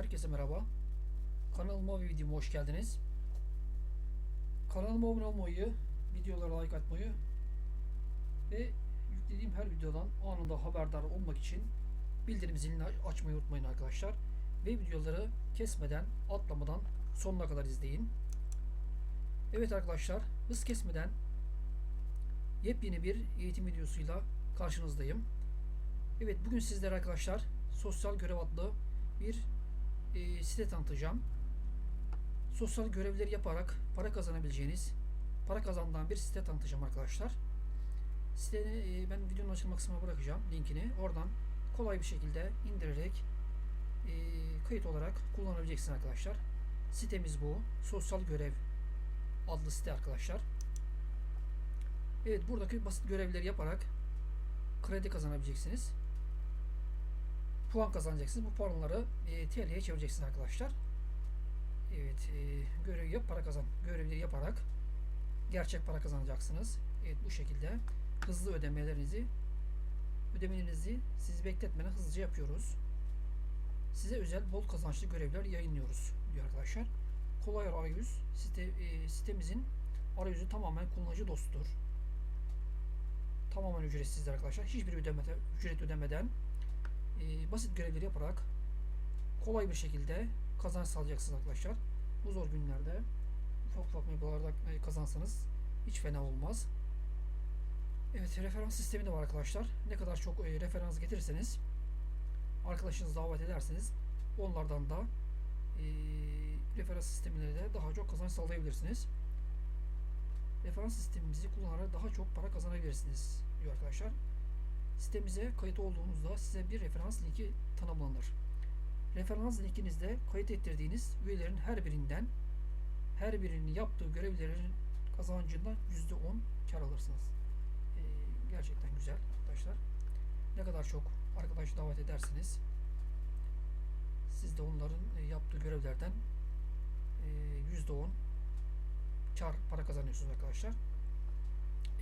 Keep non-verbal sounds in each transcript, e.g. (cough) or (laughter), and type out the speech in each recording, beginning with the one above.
Herkese merhaba. Kanalıma ve videoma hoş geldiniz. Kanalıma abone olmayı, videolara like atmayı ve yüklediğim her videodan anında haberdar olmak için bildirim zilini açmayı unutmayın arkadaşlar. Ve videoları kesmeden, atlamadan sonuna kadar izleyin. Evet arkadaşlar, hız kesmeden yepyeni bir eğitim videosuyla karşınızdayım. Evet bugün sizlere arkadaşlar sosyal görev adlı bir e, site tanıtacağım. Sosyal görevleri yaparak para kazanabileceğiniz, para kazandıran bir site tanıtacağım arkadaşlar. Siteni e, ben videonun açılma kısmına bırakacağım linkini. Oradan kolay bir şekilde indirerek e, kayıt olarak kullanabileceksiniz arkadaşlar. Sitemiz bu. Sosyal görev adlı site arkadaşlar. Evet buradaki basit görevleri yaparak kredi kazanabileceksiniz. Puan kazanacaksınız. Bu puanları e, TL'ye çevireceksiniz arkadaşlar. Evet, e, görev yap para kazan. Görevleri yaparak gerçek para kazanacaksınız. Evet bu şekilde hızlı ödemelerinizi ödemelerinizi sizi bekletmeden hızlıca yapıyoruz. Size özel bol kazançlı görevler yayınlıyoruz diyor arkadaşlar. Kolay arayüz site, e, sitemizin arayüzü tamamen kullanıcı dostudur. Tamamen ücretsizdir arkadaşlar. Hiçbir ödemede, ücret ödemeden e, basit görevleri yaparak kolay bir şekilde kazanç sağlayacaksınız arkadaşlar. Bu zor günlerde ufak ufak meblalarda e, kazansanız hiç fena olmaz. Evet referans sistemi de var arkadaşlar. Ne kadar çok e, referans getirirseniz arkadaşınızı davet ederseniz onlardan da e, referans sistemleri de daha çok kazanç sağlayabilirsiniz. Referans sistemimizi kullanarak daha çok para kazanabilirsiniz diyor arkadaşlar. Sitemize kayıt olduğunuzda size bir referans linki tanımlanır. Referans linkinizde kayıt ettirdiğiniz üyelerin her birinden her birinin yaptığı görevlerin kazancından %10 kar alırsınız. Ee, gerçekten güzel arkadaşlar. Ne kadar çok arkadaş davet edersiniz siz de onların e, yaptığı görevlerden e, %10 kar para kazanıyorsunuz arkadaşlar.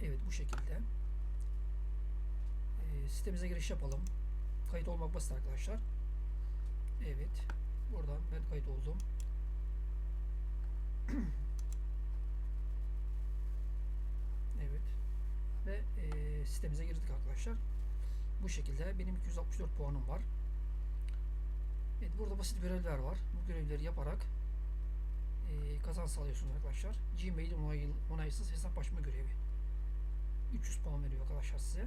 Evet bu şekilde. Sitemize giriş yapalım. Kayıt olmak basit arkadaşlar. Evet. Buradan ben kayıt oldum. (clears throat) evet. Ve e, sitemize girdik arkadaşlar. Bu şekilde benim 264 puanım var. Evet burada basit görevler var. Bu görevleri yaparak e, kazanç sağlıyorsunuz arkadaşlar. Gmail onay, onaysız hesap açma görevi. 300 puan veriyor arkadaşlar size.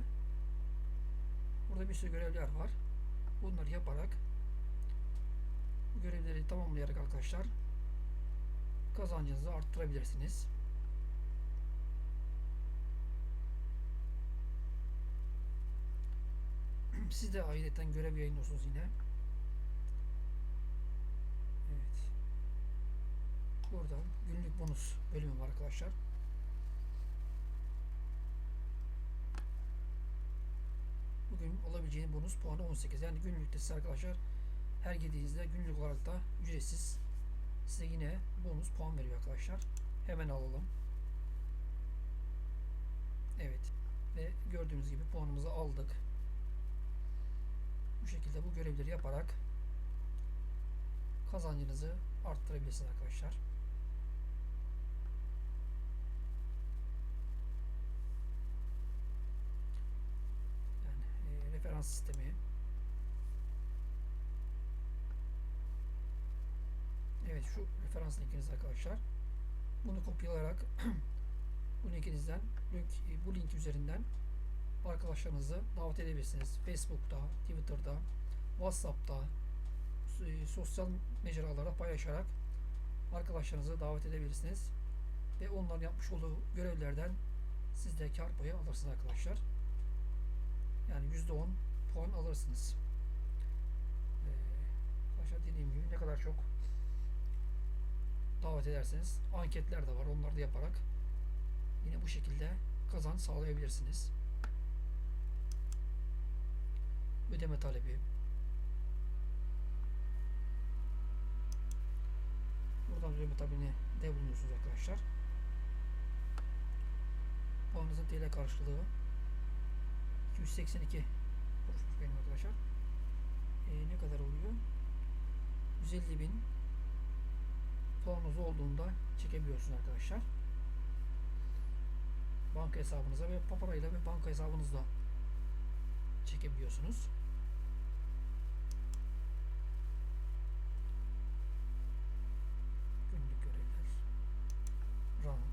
Burada bir sürü görevler var. Bunları yaparak görevleri tamamlayarak arkadaşlar kazancınızı arttırabilirsiniz. (clears throat) Siz de ayrıca görev yayınlıyorsunuz yine. Evet. Buradan günlük bonus bölümü var arkadaşlar. Bugün olabileceğin bonus puanı 18. Yani günlükte size arkadaşlar her girdiğinizde günlük olarak da ücretsiz size yine bonus puan veriyor arkadaşlar. Hemen alalım. Evet. Ve gördüğünüz gibi puanımızı aldık. Bu şekilde bu görevleri yaparak kazancınızı arttırabilirsiniz arkadaşlar. Yani referans sistemi. Evet şu referans linkiniz arkadaşlar. Bunu kopyalayarak (clears throat) bu linkinizden link, bu link üzerinden arkadaşlarınızı davet edebilirsiniz. Facebook'ta, Twitter'da, WhatsApp'ta, e, sosyal mecralarda paylaşarak arkadaşlarınızı davet edebilirsiniz. Ve onların yapmış olduğu görevlerden siz de kar payı alırsınız arkadaşlar. Yani %10 puan alırsınız. Ee, arkadaşlar dediğim gibi ne kadar çok davet ederseniz anketler de var. Onları da yaparak yine bu şekilde kazanç sağlayabilirsiniz. Ödeme talebi, Buradan ödeme talebini de bulunuyorsunuz arkadaşlar. Puanınızın TL karşılığı 282 kuruşmuş benim arkadaşlar. E, ne kadar oluyor? 150 bin puanınız olduğunda çekebiliyorsunuz arkadaşlar. Banka hesabınıza ve paparayla ve banka hesabınızla çekebiliyorsunuz. Günlük görevler. Rank.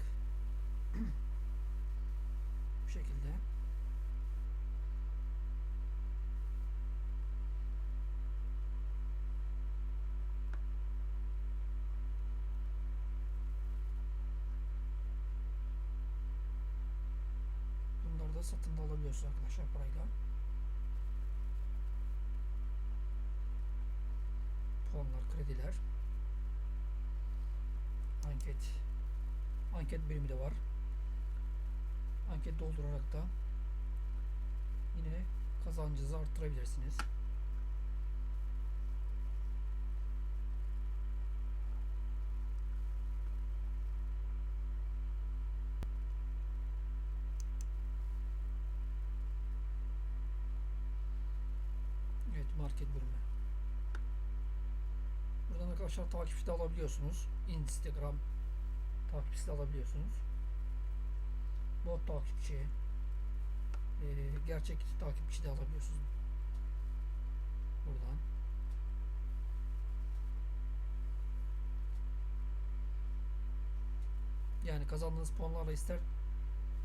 Bu şekilde. Bunları da satın da alabiliyorsunuz arkadaşlar parayla. Puanlar, krediler. Anket. Anket bölümü de var. Anket doldurarak da yine kazancınızı arttırabilirsiniz. Evet market bölümü. Buradan arkadaşlar takipçi de alabiliyorsunuz. Instagram takipçisi de alabiliyorsunuz. Bot takipçi, eee, gerçek takipçi de alabiliyorsunuz. Buradan. Yani kazandığınız puanlarla ister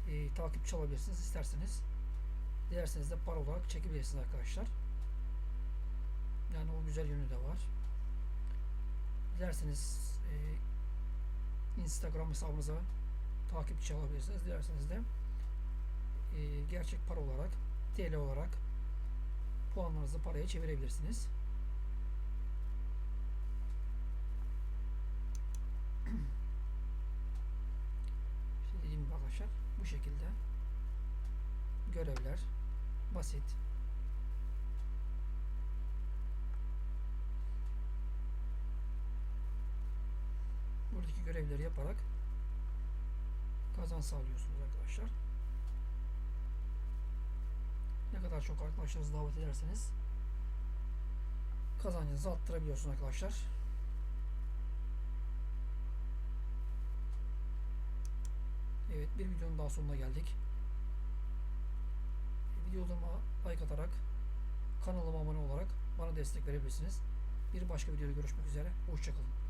eee takipçi alabilirsiniz, isterseniz dilerseniz de para olarak çekebilirsiniz arkadaşlar. Yani o güzel yönü de var. Dilerseniz eee Instagram hesabınıza takipçi alabilirsiniz. Dilerseniz de eee, gerçek para olarak TL olarak puanlarınızı paraya çevirebilirsiniz. İşte dediğim gibi arkadaşlar bu şekilde görevler basit. Buradaki görevleri yaparak kazanç sağlıyorsunuz arkadaşlar. Ne kadar çok arkadaşlarınızı davet ederseniz kazancınızı arttırabiliyorsunuz arkadaşlar. Evet bir videonun daha sonuna geldik. Videolarıma like atarak kanalıma abone olarak bana destek verebilirsiniz. Bir başka videoda görüşmek üzere. Hoşçakalın.